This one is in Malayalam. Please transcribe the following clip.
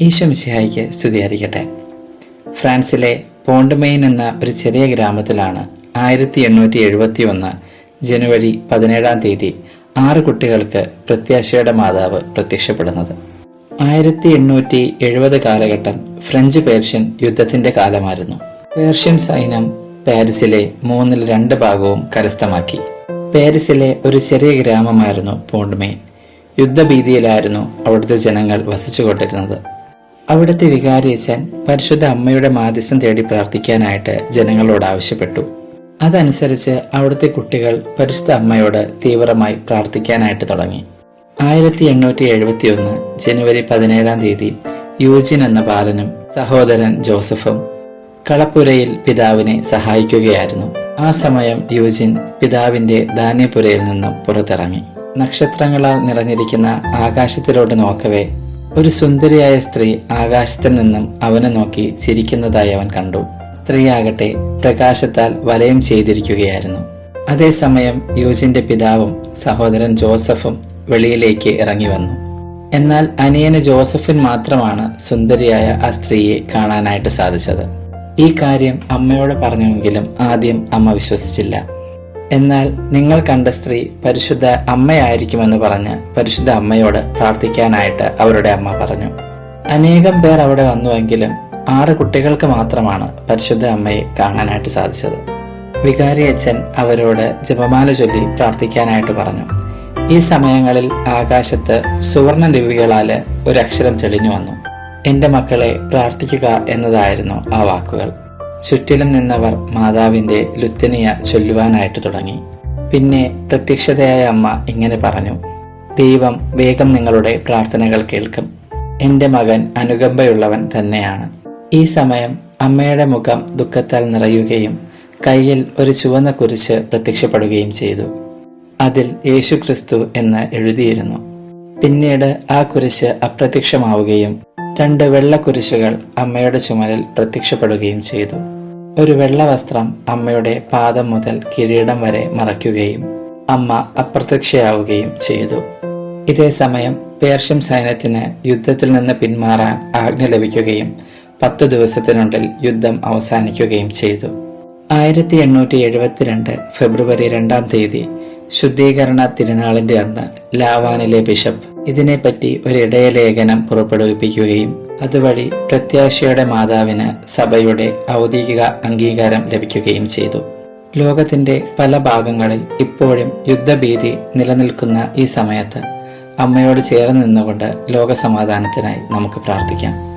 ഈശോ സ്തുതിയായിരിക്കട്ടെ. ഫ്രാൻസിലെ പോണ്ടമെയിൻ എന്ന ഒരു ചെറിയ ഗ്രാമത്തിലാണ് ആയിരത്തി എണ്ണൂറ്റി എഴുപത്തി ഒന്ന് ജനുവരി പതിനേഴാം തീയതി ആറ് കുട്ടികൾക്ക് പ്രത്യാശയുടെ മാതാവ് പ്രത്യക്ഷപ്പെടുന്നത്. ആയിരത്തി എണ്ണൂറ്റി എഴുപത് കാലഘട്ടം ഫ്രഞ്ച് പേർഷ്യൻ യുദ്ധത്തിന്റെ കാലമായിരുന്നു. പേർഷ്യൻ സൈന്യം പാരീസിലെ മൂന്നിൽ രണ്ട് ഭാഗവും കരസ്ഥമാക്കി. പാരീസിലെ ഒരു ചെറിയ ഗ്രാമമായിരുന്നു പോണ്ടമെയിൻ. യുദ്ധഭീതിയിലായിരുന്നു അവിടുത്തെ ജനങ്ങൾ വസിച്ചുകൊണ്ടിരുന്നത്. അവിടുത്തെ വികാരിയച്ഛൻ പരിശുദ്ധ അമ്മയുടെ മാധ്യസ്ഥം തേടി പ്രാർത്ഥിക്കാനായിട്ട് ജനങ്ങളോട് ആവശ്യപ്പെട്ടു. അതനുസരിച്ച് അവിടുത്തെ കുട്ടികൾ പരിശുദ്ധ അമ്മയോട് തീവ്രമായി പ്രാർത്ഥിക്കാനായിട്ട് തുടങ്ങി. ആയിരത്തി എണ്ണൂറ്റി എഴുപത്തി ഒന്ന് ജനുവരി പതിനേഴാം തീയതി യൂജിൻ എന്ന ബാലനും സഹോദരൻ ജോസഫും കളപ്പുരയിൽ പിതാവിനെ സഹായിക്കുകയായിരുന്നു. ആ സമയം യൂജിൻ പിതാവിന്റെ ധാന്യപുരയിൽ നിന്നും പുറത്തിറങ്ങി. നക്ഷത്രങ്ങളാൽ നിറഞ്ഞിരിക്കുന്ന ആകാശത്തിലോട്ട് നോക്കവേ ഒരു സുന്ദരിയായ സ്ത്രീ ആകാശത്തിൽ നിന്നും അവനെ നോക്കി ചിരിക്കുന്നതായി അവൻ കണ്ടു. സ്ത്രീയാകട്ടെ പ്രകാശത്താൽ വലയം ചെയ്തിരിക്കുകയായിരുന്നു. അതേസമയം യൂജിന്റെ പിതാവും സഹോദരൻ ജോസഫും വെളിയിലേക്ക് ഇറങ്ങി വന്നു. എന്നാൽ അനിയന് ജോസഫിൻ മാത്രമാണ് സുന്ദരിയായ ആ സ്ത്രീയെ കാണാനായിട്ട് സാധിച്ചത്. ഈ കാര്യം അമ്മയോട് പറഞ്ഞുവെങ്കിലും ആദ്യം അമ്മ വിശ്വസിച്ചില്ല. എന്നാൽ നിങ്ങൾ കണ്ട സ്ത്രീ പരിശുദ്ധ അമ്മയായിരിക്കുമെന്ന് പറഞ്ഞ് പരിശുദ്ധ അമ്മയോട് പ്രാർത്ഥിക്കാനായിട്ട് അവരുടെ അമ്മ പറഞ്ഞു. അനേകം പേർ അവിടെ വന്നുവെങ്കിലും ആറ് കുട്ടികൾക്ക് മാത്രമാണ് പരിശുദ്ധ അമ്മയെ കാണാനായിട്ട് സാധിച്ചത്. വികാരി അച്ഛൻ അവരോട് ജപമാല ചൊല്ലി പ്രാർത്ഥിക്കാനായിട്ട് പറഞ്ഞു. ഈ സമയങ്ങളിൽ ആകാശത്ത് സുവർണ ലിപികളാൽ ഒരു അക്ഷരം തെളിഞ്ഞു വന്നു. എന്റെ മക്കളെ പ്രാർത്ഥിക്കുക എന്നതായിരുന്നു ആ വാക്കുകൾ. ചുറ്റിലും നിന്നവർ മാതാവിന്റെ ലുത്തിനിയ ചൊല്ലുവാനായിട്ട് തുടങ്ങി. പിന്നെ പ്രത്യക്ഷതയായ അമ്മ ഇങ്ങനെ പറഞ്ഞു ദൈവം വേഗം നിങ്ങളുടെ പ്രാർത്ഥനകൾ കേൾക്കും. എന്റെ മകൻ അനുകമ്പയുള്ളവൻ തന്നെയാണ്. ഈ സമയം അമ്മയുടെ മുഖം ദുഃഖത്താൽ നിറയുകയും കയ്യിൽ ഒരു ചുവന്ന കുരിശ് പ്രത്യക്ഷപ്പെടുകയും ചെയ്തു. അതിൽ യേശു ക്രിസ്തു എന്ന് എഴുതിയിരുന്നു. പിന്നീട് ആ കുരിശ് അപ്രത്യക്ഷമാവുകയും രണ്ട് വെള്ള കുരിശുകൾ അമ്മയുടെ ചുമലിൽ പ്രത്യക്ഷപ്പെടുകയും ചെയ്തു. ഒരു വെള്ള വസ്ത്രം അമ്മയുടെ പാദം മുതൽ കിരീടം വരെ മറയ്ക്കുകയും അമ്മ അപ്രത്യക്ഷയാവുകയും ചെയ്തു. ഇതേ സമയം പേർഷ്യൻ സൈന്യത്തിന് യുദ്ധത്തിൽ നിന്ന് പിന്മാറാൻ ആജ്ഞ ലഭിക്കുകയും പത്ത് ദിവസത്തിനുള്ളിൽ യുദ്ധം അവസാനിക്കുകയും ചെയ്തു. ആയിരത്തി എണ്ണൂറ്റി എഴുപത്തിരണ്ട് ഫെബ്രുവരി രണ്ടാം തീയതി ശുദ്ധീകരണ തിരുനാളിന്റെ അന്ന് ലാവാനിലെ ബിഷപ്പ് ഇതിനെപ്പറ്റി ഒരു ഇടയലേഖനം പുറപ്പെടുവിപ്പിക്കുകയും അതുവഴി പ്രത്യാശയുടെ മാതാവിന് സഭയുടെ ഔദ്യോഗിക അംഗീകാരം ലഭിക്കുകയും ചെയ്തു. ലോകത്തിന്റെ പല ഭാഗങ്ങളിൽ ഇപ്പോഴും യുദ്ധഭീതി നിലനിൽക്കുന്ന ഈ സമയത്ത് അമ്മയോട് ചേർന്ന് നിന്നുകൊണ്ട് ലോകസമാധാനത്തിനായി നമുക്ക് പ്രാർത്ഥിക്കാം.